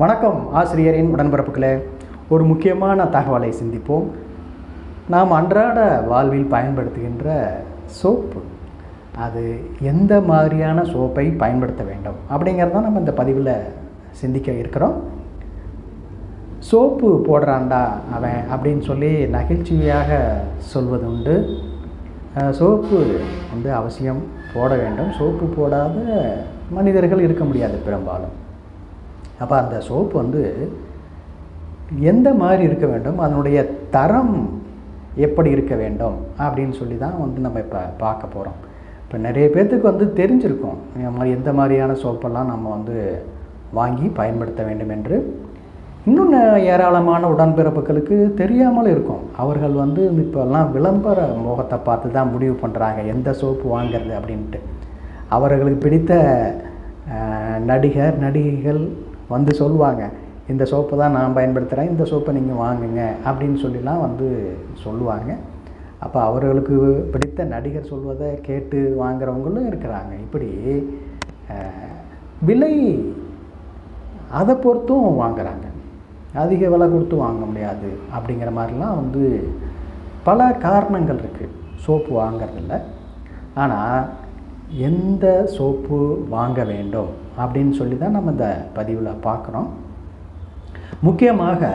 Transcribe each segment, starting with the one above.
வணக்கம் ஆசிரியரின் உடன்பிறப்புகளே. ஒரு முக்கியமான தகவலை சிந்திப்போம். நாம் அன்றாட வாழ்வில் பயன்படுத்துகின்ற சோப்பு. அது எந்த மாதிரியான சோப்பை பயன்படுத்த வேண்டும்? அப்படிங்கிறத நம்ம இந்த பதிவில் சிந்திக்க இருக்கிறோம். சோப்பு போடுறான்டா அவன் அப்படின்னு சொல்லி நகைச்சுவையாக சொல்வது உண்டு சோப்பு வந்து அவசியம் போட வேண்டும். சோப்பு போடாத மனிதர்கள் இருக்க முடியாது பெரும்பாலும். அப்போ அந்த சோப்பு வந்து எந்த மாதிரி இருக்க வேண்டும் அதனுடைய தரம் எப்படி இருக்க வேண்டும் அப்படின்னு சொல்லி தான் வந்து நம்ம இப்போ பார்க்க போகிறோம் இப்போ நிறைய பேர்த்துக்கு வந்து தெரிஞ்சிருக்கும் மாதிரி எந்த மாதிரியான சோப்பெல்லாம் நம்ம வந்து வாங்கி பயன்படுத்த வேண்டும் என்று. இன்னும் ஏராளமான உடன்பிறப்புகளுக்கு தெரியாமல் இருக்கும். அவர்கள் வந்து இப்போல்லாம் விளம்பர முகத்தை பார்த்து தான் முடிவு பண்ணுறாங்க எந்த சோப்பு வாங்குறது அப்படின்ட்டு. அவர்களுக்கு பிடித்த நடிகர் நடிகைகள் வந்து சொல்லுவாங்க இந்த சோப்பு தான் நான் பயன்படுத்துகிறேன் இந்த சோப்பை நீங்கள் வாங்குங்க அப்படின்னு சொல்லிலாம் வந்து சொல்லுவாங்க. அப்போ அவர்களுக்கு பிடித்த நடிகர் சொல்வதை கேட்டு வாங்குறவங்களும் இருக்கிறாங்க. இப்படி விலை அதை பொறுத்தும் வாங்குறாங்க. அதிக விலை கொடுத்து வாங்க முடியாது அப்படிங்கிற மாதிரிலாம் வந்து பல காரணங்கள் இருக்குது சோப்பு வாங்குறதில்ல ஆனால் எந்த சோப்பு வாங்க வேண்டும் அப்படின்னு சொல்லி தான் நம்ம இந்த பதிவில் பார்க்குறோம். முக்கியமாக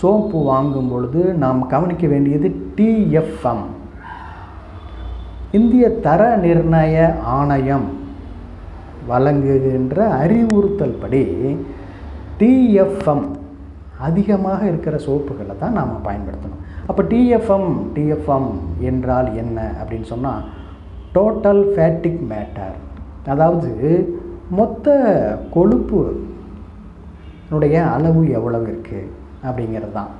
சோப்பு வாங்கும் பொழுது நாம் கவனிக்க வேண்டியது டிஎஃப்எம் இந்திய தர நிர்ணய ஆணையம் வழங்குகின்ற அறிவுறுத்தல் படி டிஎஃப்எம் அதிகமாக இருக்கிற சோப்புகளை தான் நாம் பயன்படுத்தணும். அப்போ டிஎஃப்எம் டிஎஃப்எம் என்றால் என்ன அப்படின்னு சொன்னால் டோட்டல் ஃபேட்டிக் மேட்டர் அதாவது மொத்த கொழுப்பு உடைய அளவு எவ்வளவு இருக்குது அப்படிங்கிறது தான்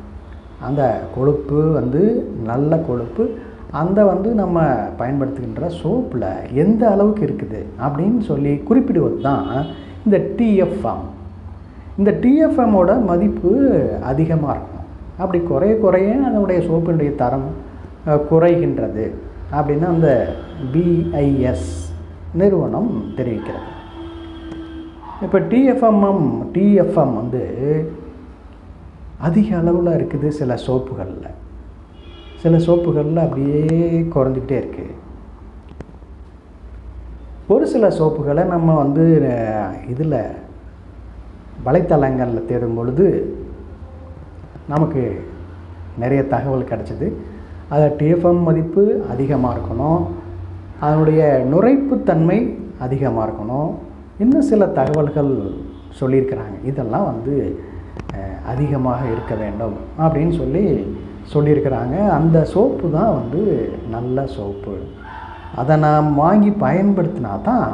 அந்த கொழுப்பு வந்து நல்ல கொழுப்பு அந்த வந்து நம்ம பயன்படுத்துகின்ற சோப்பில் எந்த அளவுக்கு இருக்குது? அப்படின்னு சொல்லி குறிப்பிடுவது தான் இந்த டிஎஃப்எம் இந்த டிஎஃப்எம்மோட மதிப்பு அதிகமாக இருக்கும். அப்படி குறைய குறைய அதனுடைய சோப்பினுடைய தரம் குறைகின்றது. அப்படின்னு அந்த பிஐஎஸ் நிறுவனம் தெரிவிக்கிறது. இப்போ டிஎஃப்எம்எம் டிஎஃப்எம் வந்து அதிக அளவில் இருக்குது சில சோப்புகளில். சில சோப்புகளில் அப்படியே குறைஞ்சிக்கிட்டே இருக்குது ஒரு சில சோப்புகளை நம்ம வந்து இதில் வலைத்தளங்களில் தேடும் பொழுது நமக்கு நிறைய தகவல் கிடச்சிது. அதில் டிஎஃப்எம் மதிப்பு அதிகமாக இருக்கணும். அதனுடைய நுரைப்புத்தன்மை அதிகமாக இருக்கணும். இன்னும் சில தகவல்கள் சொல்லியிருக்கிறாங்க. இதெல்லாம் வந்து அதிகமாக இருக்க வேண்டும் அப்படின்னு சொல்லி சொல்லியிருக்கிறாங்க. அந்த சோப்பு தான் வந்து நல்ல சோப்பு. அதை நாம் வாங்கி பயன்படுத்தினா தான்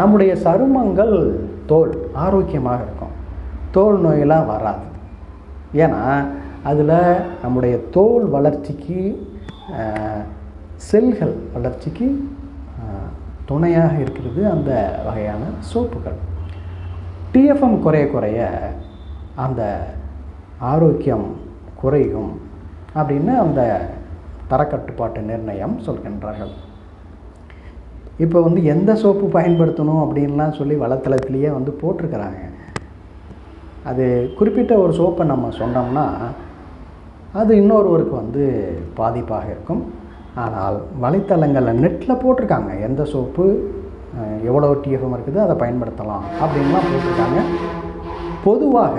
நம்முடைய சருமங்கள் தோல் ஆரோக்கியமாக இருக்கும். தோல் நோயெல்லாம் வராது. ஏன்னா அதில் நம்முடைய தோல் வளர்ச்சிக்கு செல்கள் வளர்ச்சிக்கு துணையாக இருக்கிறது அந்த வகையான சோப்புகள். டிஎஃப்எம் குறைய குறைய அந்த ஆரோக்கியம் குறையும் அப்படின்னு அந்த தரக்கட்டுப்பாட்டு நிர்ணயம் சொல்கின்றார்கள். இப்போ வந்து எந்த சோப்பு பயன்படுத்தணும் அப்படின்லாம் சொல்லி வலைத்தளத்திலேயே வந்து போட்டிருக்கிறாங்க. அது குறிப்பிட்ட ஒரு சோப்பை நம்ம சொன்னோம்னா அது இன்னொருவருக்கு வந்து பாதிப்பாக இருக்கும். ஆனால் வலைத்தளங்களில் நெட்டில் போட்டிருக்காங்க. எந்த சோப்பு எவ்வளோ டிஎஃப்எம் இருக்குது அதை பயன்படுத்தலாம் அப்படின்லாம் போட்டிருக்காங்க. பொதுவாக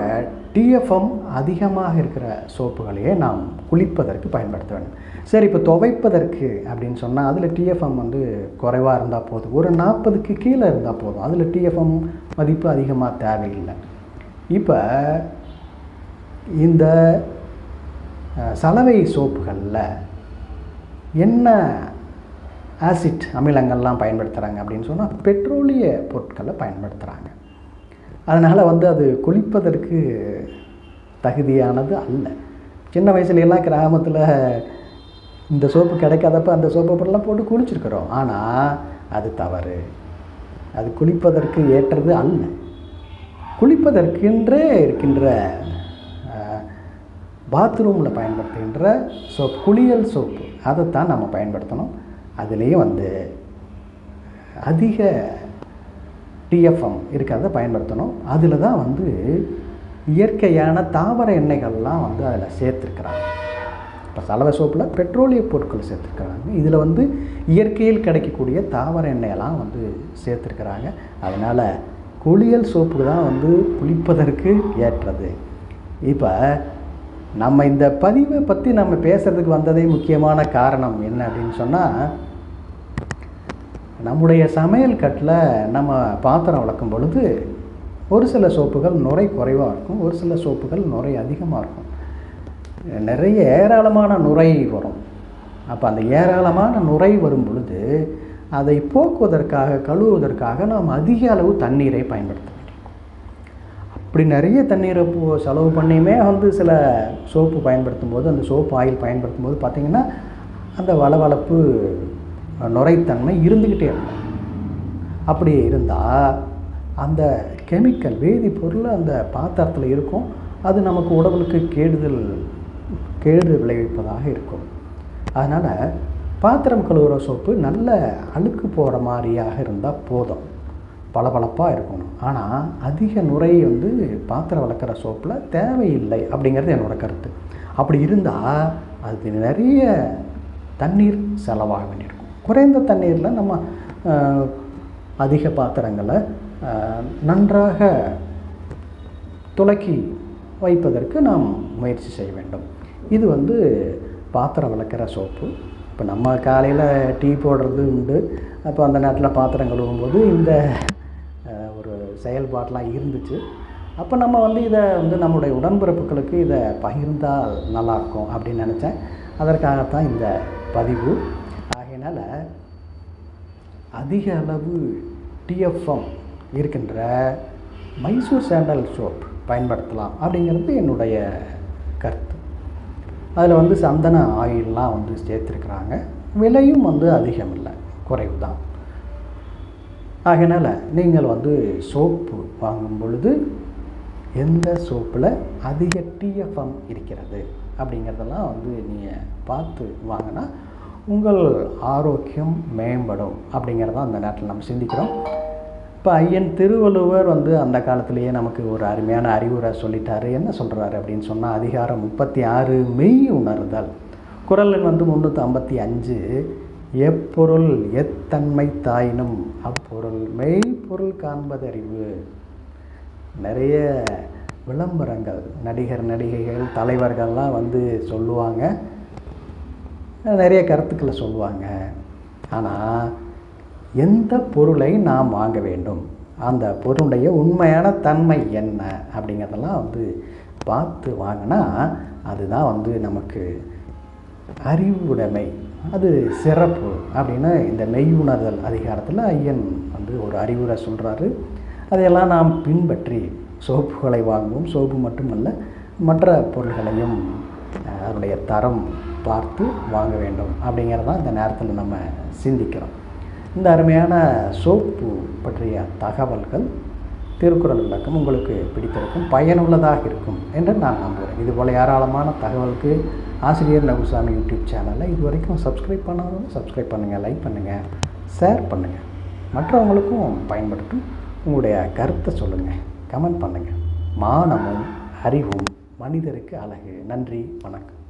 டிஎஃப்எம் அதிகமாக இருக்கிற சோப்புகளையே நாம் குளிப்பதற்கு பயன்படுத்த வேண்டும். சரி இப்போ துவைப்பதற்கு அப்படின்னு சொன்னால் அதில் டிஎஃப்எம் வந்து குறைவாக இருந்தால் போதும். ஒரு நாற்பதுக்கு கீழே இருந்தால் போதும். அதில் டிஎஃப்எம் மதிப்பு அதிகமாக தேவையில்லை. இப்போ இந்த சலவை சோப்புகளில் என்ன ஆசிட் அமிலங்கள்லாம் பயன்படுத்துகிறாங்க அப்படின்னு சொன்னால் பெட்ரோலிய பொருட்களை பயன்படுத்துகிறாங்க அதனால் வந்து அது குளிப்பதற்கு தகுதியானது அல்ல. சின்ன வயசுல எல்லாம் கிராமத்தில் இந்த சோப்பு கிடைக்காதப்ப அந்த சோப்பு பொருளெலாம் போட்டு குளிச்சிருக்கிறோம். ஆனால் அது தவறு. அது குளிப்பதற்கு ஏற்றது அல்ல. குளிப்பதற்கென்றே இருக்கின்ற பாத்ரூமில் பயன்படுத்துகின்ற சோப் குளியல் சோப்பு. அதைத்தான் நம்ம பயன்படுத்தணும். அதுலேயும் வந்து அதிக டிஎஃப்எம் இருக்கிறத பயன்படுத்தணும். அதில் தான் வந்து இயற்கையான தாவர எண்ணெய்கள்லாம் வந்து அதில் சேர்த்துருக்குறாங்க. இப்போ சலவை சோப்பில் பெட்ரோலிய பொருட்கள் சேர்த்துருக்குறாங்க. இதில் வந்து இயற்கையில் கிடைக்கக்கூடிய தாவர எண்ணெயெல்லாம் வந்து சேர்த்துருக்குறாங்க. அதனால் குளியல் சோப்பு தான் வந்து குளிப்பதற்கு ஏற்றது. இப்போ நம்ம இந்த பதிவை பற்றி நம்ம பேசுகிறதுக்கு வந்ததே முக்கியமான காரணம் என்ன அப்படின்னு சொன்னால் நம்முடைய சமையல் கட்டில் நம்ம பாத்திரம் வளர்க்கும் பொழுது ஒரு சில சோப்புகள் நுரை குறைவாக இருக்கும் ஒரு சில சோப்புகள் நுரை அதிகமாக இருக்கும். நிறைய ஏராளமான நுரை வரும். அப்போ அந்த ஏராளமான நுரை வரும் பொழுது அதை போக்குவதற்காக கழுவுவதற்காக நாம் அதிக அளவு தண்ணீரை பயன்படுத்த அப்படி நிறைய தண்ணீரை போ செலவு பண்ணியுமே வந்து சில சோப்பு பயன்படுத்தும் போது அந்த சோப்பு ஆயில் பயன்படுத்தும் போது பார்த்திங்கன்னா அந்த வளவளப்பு நுரைத்தன்மை இருந்துக்கிட்டே இருக்கும். அப்படி இருந்தால் அந்த கெமிக்கல் வேதிப்பொருள் அந்த பாத்திரத்தில் இருக்கும். அது நமக்கு உடம்புக்கு கேடுதல் கேடு விளைவிப்பதாக இருக்கும். அதனால் பாத்திரம் கழுவுற சோப்பு நல்ல அழுக்கு போகிற மாதிரியாக இருந்தால் போதும். பளபளப்பாக இருக்கணும். ஆனால் அதிக நுரை வந்து பாத்திரம் வளர்க்குற சோப்பில் தேவையில்லை அப்படிங்கிறது என்னோடய கருத்து. அப்படி இருந்தால் அது நிறைய தண்ணீர் செலவாக வேண்டியிருக்கும். குறைந்த தண்ணீரில் நம்ம அதிக பாத்திரங்களை நன்றாக துலக்கி வைப்பதற்கு நாம் முயற்சி செய்ய வேண்டும். இது வந்து பாத்திரம் விளக்கிற சோப்பு. இப்போ நம்ம காலையில் டீ போடுறது உண்டு. அப்போ அந்த நேரத்தில் பாத்திரம் கழுவும்போது இந்த செயல்பாடெலாம் இருந்துச்சு. அப்போ நம்ம வந்து இதை வந்து நம்முடைய உடன்பிறப்புகளுக்கு இதை பகிர்ந்தால் நல்லாயிருக்கும் அப்படின்னு நினச்சேன். அதற்காகத்தான் இந்த பதிவு. ஆகையினால் அதிக அளவு டிஎஃப்எம் இருக்கின்ற மைசூர் சாண்டல் சோப் பயன்படுத்தலாம் அப்படிங்கிறது என்னுடைய கருத்து. அதில் வந்து சந்தன ஆயிலெலாம் வந்து சேர்த்துருக்குறாங்க. விலையும் வந்து அதிகம் இல்லை குறைவு தான் ஆகையினால் நீங்கள் வந்து சோப்பு வாங்கும் பொழுது எந்த சோப்பில் அதிக டிஎஃப்எம் இருக்கிறது அப்படிங்கிறதெல்லாம் வந்து நீங்கள் பார்த்து வாங்கினா உங்கள் ஆரோக்கியம் மேம்படும் அப்படிங்கிறத அந்த நேரத்தில் நம்ம சிந்திக்கிறோம். இப்போ ஐயன் திருவள்ளுவர் வந்து அந்த காலத்திலேயே நமக்கு ஒரு அருமையான அறிவுரை சொல்லிட்டாரு. என்ன சொல்கிறாரு அப்படின்னு சொன்னால் அதிகாரம் முப்பத்தி ஆறு மெய் உணர்தல். குரல் வந்து முந்நூற்றி ஐம்பத்தி அஞ்சு எப்பொருள் எத்தன்மை தாயினும் அப்பொருள் மெய்ப்பொருள் காண்பதறிவு நிறைய விளம்பரங்கள் நடிகர் நடிகைகள் தலைவர்கள்லாம் வந்து சொல்லுவாங்க. நிறைய கருத்துக்களை சொல்லுவாங்க. ஆனால் எந்த பொருளை நாம் வாங்க வேண்டும்? அந்த பொருளுடைய உண்மையான தன்மை என்ன? அப்படிங்கிறதெல்லாம் வந்து பார்த்து வாங்கினா அதுதான் வந்து நமக்கு அறிவுடைமை. அது சிறப்பு அப்படின்னு இந்த மெய்யுணர்தல் அதிகாரத்தில் ஐயன் வந்து ஒரு அறிவுரை சொல்கிறாரு அதையெல்லாம் நாம் பின்பற்றி சோப்புகளை வாங்குவோம். சோப்பு மட்டுமல்ல மற்ற பொருள்களையும் அதனுடைய தரம் பார்த்து வாங்க வேண்டும் அப்படிங்கிறதான் இந்த நேரத்தில் நம்ம சிந்திக்கிறோம். இந்த அருமையான சோப்பு பற்றிய தகவல்கள் திருக்குறள் விளக்கம் உங்களுக்கு பிடித்திருக்கும் பயனுள்ளதாக இருக்கும் என்று நான் நம்புகிறேன். இதுபோல் ஏராளமான தகவலுக்கு ஆசிரியர் லகுசாமி யூடியூப் சேனலை இது வரைக்கும் சப்ஸ்கிரைப் பண்ணாதவங்க சப்ஸ்கிரைப் பண்ணுங்கள் லைக் பண்ணுங்கள் ஷேர் பண்ணுங்கள் மற்றவங்களுக்கும் பயன்படுத்தும். உங்களுடைய கருத்தை சொல்லுங்கள் கமெண்ட் பண்ணுங்கள் மானமும் அறிவும் மனிதருக்கு அழகு. நன்றி வணக்கம்.